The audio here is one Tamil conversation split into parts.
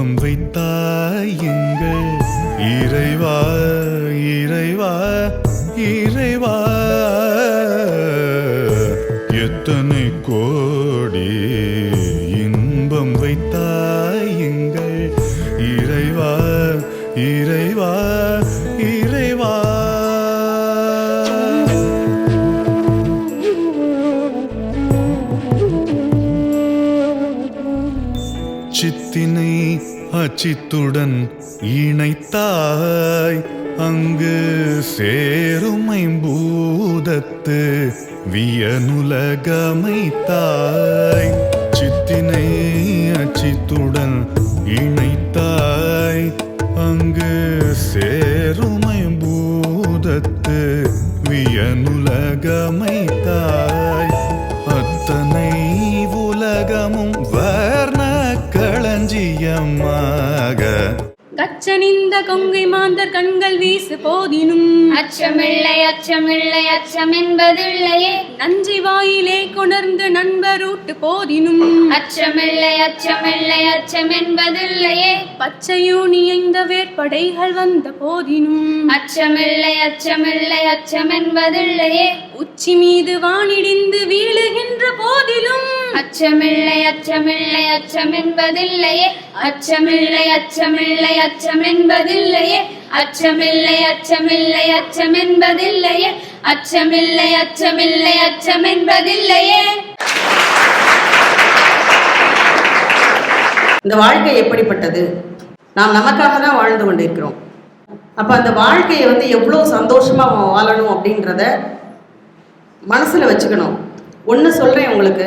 இன்பம் வைத்தாய் சித்தினை அச்சித்துடன் இணைத்தாய். அங்கு சேருமை பூதத்து வியனுலகமைத்தாய். சித்தினை அச்சித்துடன் இணைத்தாய். அங்கு சேருமை பூதத்து வியனுலகமைத்தாய். கச்சனிந்த கொங்கை மாந்தர் கண்கள் வீசு போதினும். அச்சமில்லை அச்சமில்லை அச்சம் என்பதில்லையே நஞ்சை வாயிலே கொணர்ந்து நண்பரூட்டு போதினும். அச்சமில்லை அச்சமில்லை அச்சம் என்பதில்லையே பச்சையூனி ஐந்த வேற்படைகள் வந்த போதினும். அச்சமில்லை அச்சமில்லை அச்சம் என்பதில்லையே உச்சி மீது வானிடிந்து வீழுகின்ற போதிலும். அச்சமில்லை அச்சமில்லை அச்சம் என்பதில்லையே அச்சமில்லை அச்சமில்லை அச்சம் என்பதில்லையே அச்சமில்லை அச்சமில்லை அச்சம் என்பதில்லையே அச்சமில்லை அச்சமில்லை அச்சம் என்பதில்லையே இந்த வாழ்க்கை எப்படிப்பட்டது? நாம் நமக்காக தான் வாழ்ந்து கொண்டிருக்கிறோம். அப்போ அந்த வாழ்க்கையை வந்து எவ்வளோ சந்தோஷமாக வாழணும் அப்படின்றத மனசில் வச்சுக்கணும். ஒன்று சொல்கிறேன் உங்களுக்கு.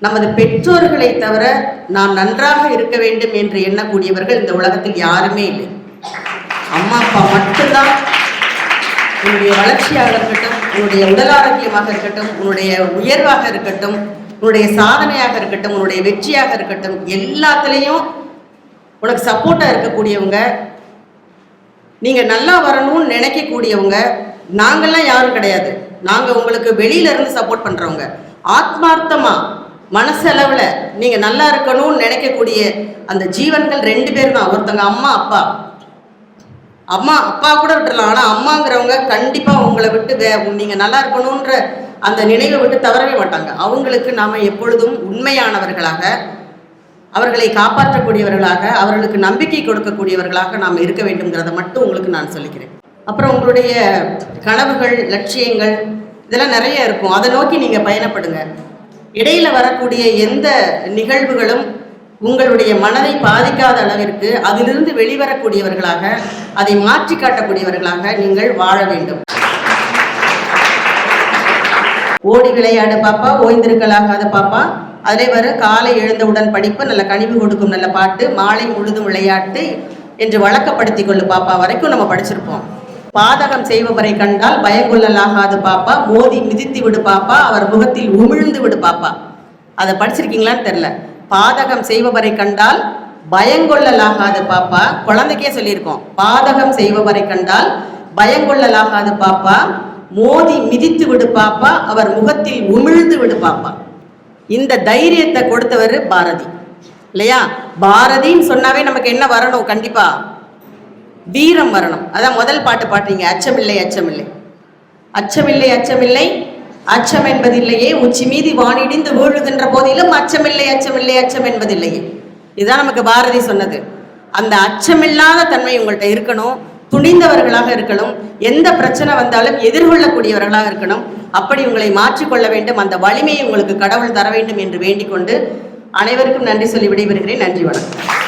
நமது பெற்றோர்களை தவிர நாம் நன்றாக இருக்க வேண்டும் என்று எண்ணக்கூடியவர்கள் இந்த உலகத்தில் யாருமே இல்லை. அம்மா அப்பா மட்டும்தான். உன்னுடைய வளர்ச்சியாக இருக்கட்டும் உன்னுடைய உடல் ஆரோக்கியமாக இருக்கட்டும் உன்னுடைய உயர்வாக இருக்கட்டும் உன்னுடைய சாதனையாக இருக்கட்டும் உன்னுடைய வெற்றியாக இருக்கட்டும் எல்லாத்துலேயும் உனக்கு சப்போர்ட்டாக இருக்கக்கூடியவங்க நீங்கள் நல்லா வரணும்னு நினைக்கக்கூடியவங்க நாங்கள்லாம் யாரும் கிடையாது. நாங்கள் உங்களுக்கு வெளியில இருந்து சப்போர்ட் பண்ணுறவங்க ஆத்மார்த்தமாக மனசளவில் நீங்கள் நல்லா இருக்கணும்னு நினைக்கக்கூடிய அந்த ஜீவன்கள் ரெண்டு பேர் தான் ஒருத்தங்க அம்மா அப்பா. அம்மா அப்பா கூட விட்டுறலாம். ஆனால் அம்மாங்கிறவங்க கண்டிப்பாக உங்களை விட்டு வே நீங்கள் நல்லா இருக்கணுன்ற அந்த நினைவை விட்டு தவறவே மாட்டாங்க. அவங்களுக்கு நாம் எப்பொழுதும் உண்மையானவர்களாக அவர்களை காப்பாற்றக்கூடியவர்களாக அவர்களுக்கு நம்பிக்கை கொடுக்கக்கூடியவர்களாக நாம் இருக்க வேண்டும்ங்கிறத மட்டும் உங்களுக்கு நான் சொல்லிக்கிறேன். அப்புறம் உங்களுடைய கனவுகள் லட்சியங்கள் இதெல்லாம் நிறைய இருக்கும். அதை நோக்கி நீங்கள் பயணப்படுங்க. இடையில வரக்கூடிய எந்த நிகழ்வுகளும் உங்களுடைய மனதை பாதிக்காத அளவிற்கு அதிலிருந்து வெளிவரக்கூடியவர்களாக அதை மாற்றி காட்டக்கூடியவர்களாக நீங்கள் வாழ வேண்டும். ஓடி விளையாடு பாப்பா ஓய்ந்திருக்கலாகாத பாப்பா. அதே வரும் காலை எழுந்தவுடன் படிப்பு நல்ல கனிவு கொடுக்கும் நல்ல பாட்டு மாலை முழுதும் விளையாட்டு என்று வழக்கப்படுத்தி கொள்ளு பாப்பா வரைக்கும் நம்ம படிச்சிருப்போம். பாதகம் செய்பவரை கண்டால் பயங்கொள்ளலாகாது பாப்பா. மோதி மிதித்து விடு பாப்பா. அவர் முகத்தில் உமிழ்ந்து விடு பாப்பா. அதை படிச்சிருக்கீங்களான்னு தெரில பாதகம் செய்பவரை கண்டால் பயங்கொள்ளலாகாது பாப்பா. குழந்தைக்கே சொல்லியிருக்கோம். பாதகம் செய்பவரை கண்டால் பயங்கொள்ளலாகாது பாப்பா. மோதி மிதித்து விடு பாப்பா. அவர் முகத்தில் உமிழ்ந்து விடு பாப்பா. இந்த தைரியத்தை கொடுத்தவர் பாரதி. இல்லையா? பாரதின்னு சொன்னாவே நமக்கு என்ன வரணும்? கண்டிப்பா வீரம் வரணும் அதான் முதல் பாட்டு பாடுறீங்க. அச்சமில்லை அச்சமில்லை. அச்சமில்லை அச்சமில்லை. அச்சம் என்பதில்லையே. உச்சி மீதி வானிடிந்து வீழுகின்ற போதிலும் அச்சமில்லை அச்சமில்லை அச்சம் என்பதில்லையே. இதுதான் நமக்கு பாரதி சொன்னது. அந்த அச்சமில்லாத தன்மை உங்கள்கிட்ட இருக்கணும். துணிந்தவர்களாக இருக்கணும். எந்த பிரச்சனை வந்தாலும் எதிர்கொள்ளக்கூடியவர்களாக இருக்கணும். அப்படி உங்களை மாற்றிக்கொள்ள வேண்டும். அந்த வலிமையை உங்களுக்கு கடவுள் தர வேண்டும் என்று வேண்டிக் கொண்டு அனைவருக்கும் நன்றி சொல்லி விடைபெறுகிறேன். நன்றி வணக்கம்.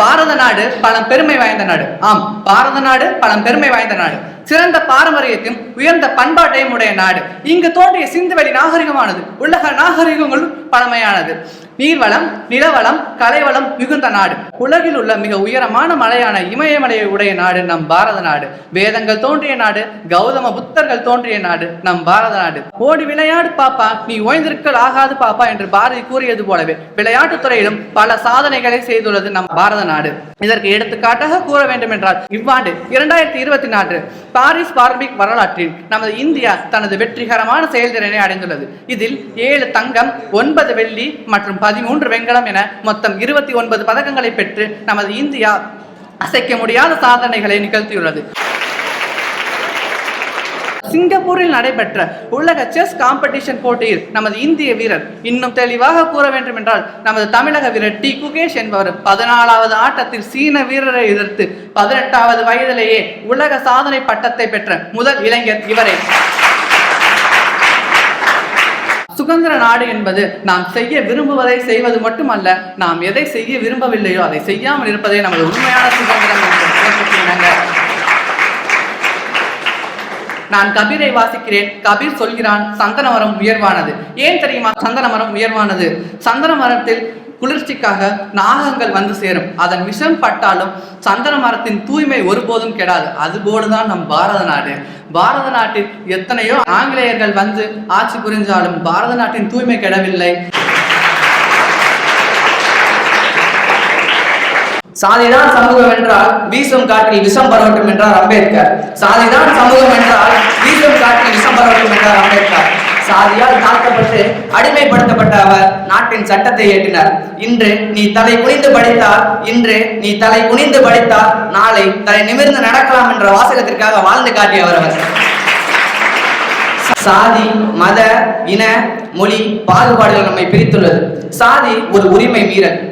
பாரத நாடு பழம் பெருமை வாய்ந்த நாடு. ஆம் பாரத நாடு பழம் பெருமை வாய்ந்த நாடு. சிறந்த பாரம்பரியத்தையும் உயர்ந்த பண்பாட்டையும் உடைய நாடு. இங்கு தோன்றிய சிந்துவெளி நாகரிகமானது உலக நாகரிகங்களும் பழமையானது. நீர்வளம் நிலவளம் கலைவளம் மிகுந்த நாடு. உலகில் உள்ள மிக உயரமான மலையான இமயமலையை உடைய நாடு நம் பாரத நாடு. வேதங்கள் தோன்றிய நாடு கௌதம புத்தர்கள் தோன்றிய நாடு நம் பாரத நாடு. ஓடி விளையாடு பாப்பா நீ ஓய்ந்திருக்கல் ஆகாது பாப்பா என்று பாரதி கூறியது போலவே விளையாட்டுத் துறையிலும் பல சாதனைகளை செய்துள்ளது நம் பாரத நாடு. இதற்கு எடுத்துக்காட்டாக கூற வேண்டும் என்றால் இவ்வாண்டு இரண்டாயிரத்தி இருபத்தி நான்கு பாரிஸ் பார்பிக் வரலாற்றில் நமது இந்தியா தனது வெற்றிகரமான செயல்திறனை அடைந்துள்ளது. இதில் ஏழு தங்கம் ஒன்பது வெள்ளி மற்றும் பதிமூன்று வெண்கலம் என மொத்தம் இருபத்தி ஒன்பது பதக்கங்களை பெற்று நமது இந்தியா அசைக்க முடியாத சாதனைகளை நிகழ்த்தியுள்ளது. சிங்கப்பூரில் நடைபெற்ற உலக செஸ் காம்படிஷன் போட்டியில் நமது இந்திய வீரர் இன்னும் தெளிவாக கூற வேண்டும் என்றால் நமது தமிழக வீரர் டி குகேஷ் என்பவர் பதினாலாவது ஆட்டத்தில் சீன வீரரை எதிர்த்து பதினெட்டாவது வயதிலேயே உலக சாதனை பட்டத்தை பெற்ற முதல் இளைஞர் இவரே. சுதந்திர நாடு என்பது நாம் செய்ய விரும்புவதை செய்வது மட்டுமல்ல நாம் எதை செய்ய விரும்பவில்லையோ அதை செய்யாமல் இருப்பதே நமது உண்மையான சுதந்திரம் என்று நான் கபீரை வாசிக்கிறேன். கபீர் சொல்கிறான் சந்தன மரம் உயர்வானது. ஏன் தெரியுமா? சந்தன மரம் உயர்வானது. சந்தன மரத்தில் குளிர்ச்சிக்காக நாகங்கள் வந்து சேரும். அதன் விஷம் பட்டாலும் சந்தன மரத்தின் தூய்மை ஒருபோதும் கெடாது. அதுபோலதான் நம் பாரத நாடு. பாரத நாட்டில் எத்தனையோ ஆங்கிலேயர்கள் வந்து ஆட்சி புரிஞ்சாலும் பாரத நாட்டின் தூய்மை கெடவில்லை. சாதிதான் சமூகம் என்றால் வீசும் காற்றில் விஷம் பரவட்டும் என்றார் அம்பேத்கர். சாதிதான் சமூகம் என்றால் வீசும் காற்றில் விஷம் பரவட்டும் என்றார் அம்பேத்கர். சாதியால் தாழ்த்தப்பட்டு அடிமைப்படுத்தப்பட்ட அவர் நாட்டின் சட்டத்தை ஏற்றினார் இன்று நீ தலை குனிந்து படித்தால் இன்று நீ தலை குனிந்து படித்தால் நாளை தலை நிமிர்ந்து நடக்கலாம் என்ற வாசகத்திற்காக வாழ்ந்து காட்டியவர் அவர். சாதி மத இன மொழி பாகுபாடுகள் நம்மை பிரித்துள்ளது. சாதி ஒரு உரிமை மீறல்.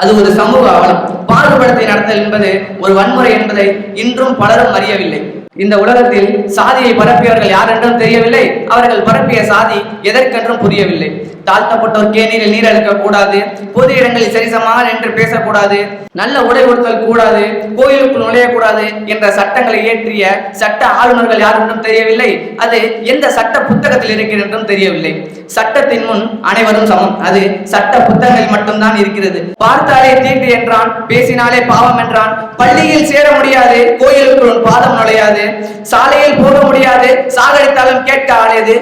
அது ஒரு சமூக அவலம். பாகுபடத்தை நடத்தல் என்பது ஒரு வன்முறை என்பதை இன்றும் பலரும் அறியவில்லை. இந்த உலகத்தில் சாதியை பரப்பியவர்கள் யார் என்றும் தெரியவில்லை. அவர்கள் பரப்பிய சாதி எதற்கென்றும் புரியவில்லை. தாழ்த்தப்பட்டோர் கேணீரில் நீர் அழுக்க கூடாது பொது இடங்களில் சரிசமாக என்று பேசக்கூடாது நல்ல உடை உடுத்தல் கூடாது கோயிலுக்குள் நுழையக்கூடாது என்ற சட்டங்களை இயற்றிய சட்ட ஆளுநர்கள் யார் என்றும் தெரியவில்லை. அது எந்த சட்ட புத்தகத்தில் இருக்கிற என்றும் தெரியவில்லை. சட்டத்தின் முன் அனைவரும் சமம். அது சட்ட புத்தகங்கள் மட்டும்தான் இருக்கிறது. பார்த்தாலே தீட்டு என்றான் பேசினாலே பாவம் என்றான். பள்ளியில் சேர முடியாது கோயிலுக்குள் பாதம் நுழையாது. சாலையில் போக முடியாது சாகடித்தாலும் கேட்க ஆளையது.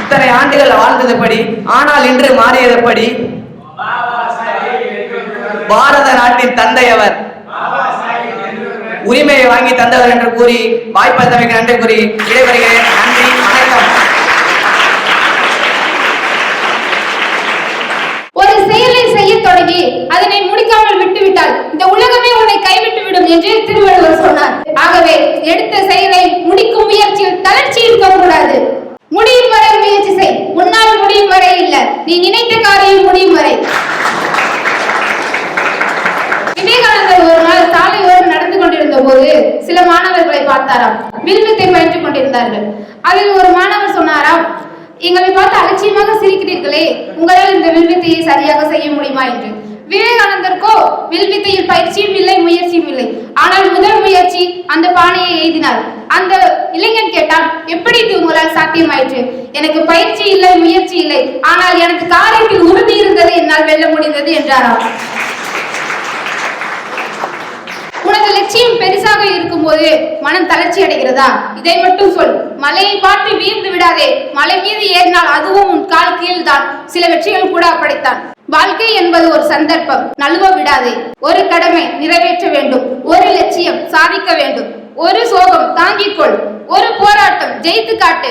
இத்தனை ஆண்டுகள் வாழ்ந்ததுபடி ஆனால் இன்று மாறியதுபடி பாரத நாட்டின் தந்தை அவர் உரிமையை வாங்கி தந்தவர் என்று கூறி வாய்ப்பளித்தமைக்கு நன்றி கூறி விடைபெறுகிறேன் நன்றி வணக்கம் ஒரு செயலை செய்ய தொடங்கி அதனை முடிக்காமல் விட்டுவிட்டால் இந்த உலகமே உன்னை கைவிட்டு விடும் என்று திருவள்ளுவர் சொன்னார். ஆகவே எடுத்த செயலை முடிக்கும் முயற்சியில் தளர்ச்சி இருக்கக்கூடாது முடியும் வரை முயற்சி செய். உன்னால் முடியும் வரை இல்ல. நீ நினைத்த காரியம் முடியும் வரை. விவேகானந்தர் ஒரு நாள் சாலையோரம் நடந்து கொண்டிருந்த போது சில மாணவர்களை பார்த்தாராம். வில்வித்தை பயின்று கொண்டிருந்தார்கள். அதில் ஒரு மாணவர் சொன்னாராம் எங்களை பார்த்து அலட்சியமாக சிரிக்கிறீர்களே. உங்களால் இந்த வில்வித்தையை சரியாக செய்ய முடியுமா? என்று. விவேகானந்தருக்கோ வில்வித்தையில் பயிற்சியும் இல்லை முயற்சியும் இல்லை. ஆனால் முதல் முயற்சி அந்த பானையை எய்தினார் அந்த இளைஞன் கேட்டான் எப்படி இது உங்களால் சாத்தியமாயிற்று? எனக்கு பயிற்சி இல்லை முயற்சி இல்லை. ஆனால் எனக்கு காரியத்தில் உறுதி இருந்தது என்னால் வெல்ல முடிந்தது என்றாராம். உனது லட்சியம் பெரிசாக இருக்கும்போது மனம் தளர்ச்சி அடைகிறதா? இதை மட்டும் சொல். மலையை பார்த்து வீழ்ந்து விடாதே. மலை மீது ஏறினால் அதுவும் உன் கால் கீழ்தான். சில வெற்றிகள் கூட அப்படித்தான். வாழ்க்கை என்பது ஒரு சந்தர்ப்பம். நழுவ விடாதே. ஒரு கடமை நிறைவேற்ற வேண்டும். ஒரு லட்சியம் சாதிக்க வேண்டும். ஒரு சோகம் தாங்கிக் கொள். ஒரு போராட்டம் ஜெயித்து காட்டு.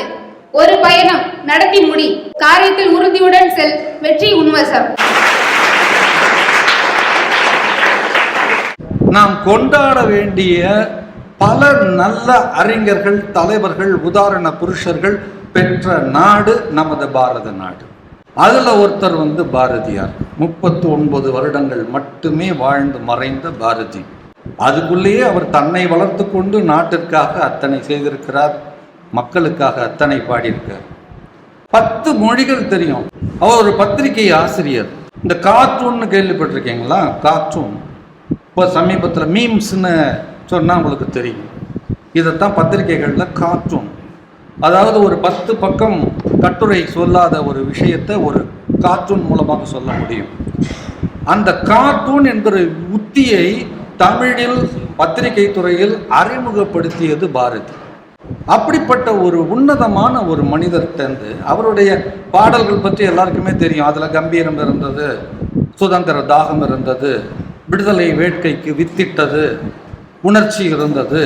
ஒரு பயணம் நடத்தி முடி. காரியத்தில் உறுதியுடன் செல். வெற்றி உன்வசம் நாம் கொண்டாட வேண்டிய பல நல்ல அறிஞர்கள் தலைவர்கள் உதாரண புருஷர்கள் பெற்ற நாடு நமது பாரத நாடு. அதில் ஒருத்தர் வந்து பாரதியார். முப்பத்து ஒன்பது வருடங்கள் மட்டுமே வாழ்ந்து மறைந்த பாரதி. அதுக்குள்ளேயே அவர் தன்னை வளர்த்து கொண்டு நாட்டிற்காக அத்தனை செய்திருக்கிறார் மக்களுக்காக அத்தனை பாடியிருக்கார். பத்து மொழிகள் தெரியும். அவர் ஒரு பத்திரிகை ஆசிரியர். இந்த கார்ட்டூன்னு கேள்விப்பட்டிருக்கீங்களா? கார்ட்டூன். இப்போ சமீபத்தில் மீம்ஸ்னு சொன்னால் உங்களுக்கு தெரியும். இதைத்தான் பத்திரிகைகளில் கார்ட்டூன். அதாவது ஒரு பத்து பக்கம் கட்டுரை சொல்லாத ஒரு விஷயத்தை ஒரு கார்ட்டூன் மூலமாக சொல்ல முடியும். அந்த கார்ட்டூன் என்கிற உத்தியை தமிழில் பத்திரிகை துறையில் அறிமுகப்படுத்தியது பாரதி. அப்படிப்பட்ட ஒரு உன்னதமான ஒரு மனிதர்கிட்டருந்து அவருடைய பாடல்கள் பற்றி எல்லாருக்குமே தெரியும். அதில் கம்பீரம் இருந்தது சுதந்திர தாகம் இருந்தது விடுதலை வேட்கைக்கு வித்திட்டது உணர்ச்சி இருந்தது.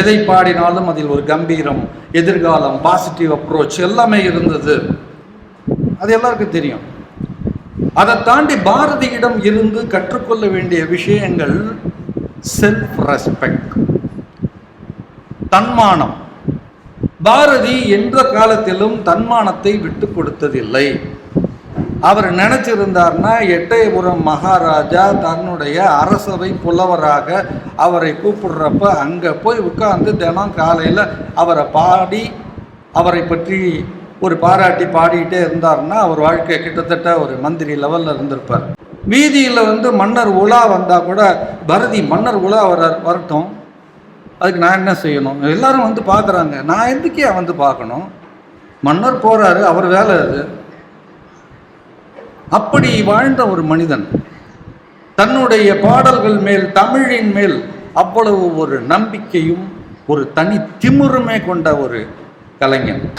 எதை பாடினாலும் அதில் ஒரு கம்பீரம் எதிர்காலம் பாசிட்டிவ் அப்ரோச் எல்லாமே இருந்தது. அது எல்லாருக்கும் தெரியும். அதை தாண்டி பாரதியிடம் இருந்து கற்றுக்கொள்ள வேண்டிய விஷயங்கள் செல்ஃப் ரெஸ்பெக்ட் தன்மானம். பாரதி எந்த காலத்திலும் தன்மானத்தை விட்டு கொடுத்ததில்லை. அவர் நினைச்சிருந்தார்னா எட்டயபுரம் மகாராஜா தன்னுடைய அரசவை புலவராக அவரை கூப்பிடுறப்ப அங்கே போய் உட்கார்ந்து தினம் காலையில் அவரை பாடி அவரை பற்றி ஒரு பாராட்டி பாடிக்கிட்டே இருந்தார்னா அவர் வாழ்க்கை கிட்டத்தட்ட ஒரு மந்திரி லெவலில் இருந்திருப்பார். வீதியில் வந்து மன்னர் உலா வந்தால் கூட பரதி மன்னர் உலா வர வரட்டும். அதுக்கு நான் என்ன செய்யணும்? எல்லாரும் வந்து பார்க்குறாங்க. நான் எதுக்கே வந்து பார்க்கணும்? மன்னர் போகிறாரு அவர் வேலை அது. அப்படி வாழ்ந்த ஒரு மனிதன் தன்னுடைய பாடல்கள் மேல் தமிழின் மேல் அவ்வளவு ஒரு நம்பிக்கையும் ஒரு தனி திமிருமே கொண்ட ஒரு கலைஞன்.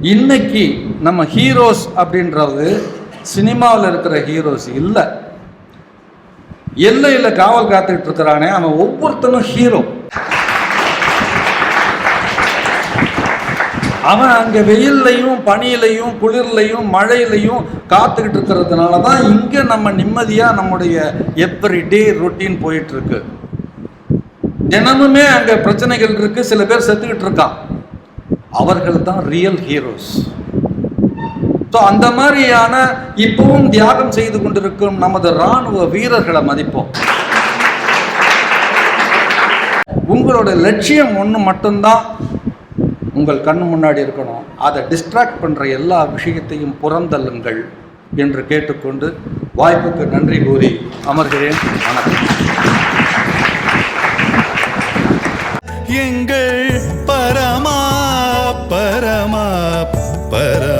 இன்னைக்கு நம்ம ஹீரோஸ் அப்படின்றது சினிமாவில் இருக்கிற ஹீரோஸ் இல்லை. எல்லையில் காவல் காத்துக்கிட்டு இருக்கிறானே அவன் ஒவ்வொருத்தனும் ஹீரோ. அவன் அங்கே வெயில்லையும் பனியிலையும் குளிர்லையும் மழையிலையும் காத்துக்கிட்டு இருக்கிறதுனால தான் இங்கே நம்ம நிம்மதியாக நம்முடைய எவ்ரிடே ரொட்டீன் போயிட்டுருக்கு. தினமுமே அங்கே பிரச்சனைகள் இருக்குது சில பேர் செத்துக்கிட்டு இருக்கான். அவர்கள் தான் ரியல் ஹீரோஸ் ஸோ அந்த மாதிரியான இப்பவும் தியாகம் செய்து கொண்டிருக்கும் நமது இராணுவ வீரர்களை மதிப்போம். உங்களோட லட்சியம் ஒன்று மட்டும்தான். உங்கள் கண் முன்னாடி இருக்கணும். அதை டிஸ்ட்ராக்ட் பண்ணுற எல்லா விஷயத்தையும் புறந்தள்ளுங்கள் என்று கேட்டுக்கொண்டு வாய்ப்புக்கு நன்றி கூறி அமர்கிறேன். வணக்கம். எங்கள் பரமா பரமா பரமா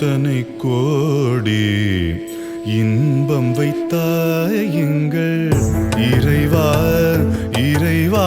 எத்தனை கோடி இன்பம் வைத்தாய் எங்கள் இறைவா இறைவா.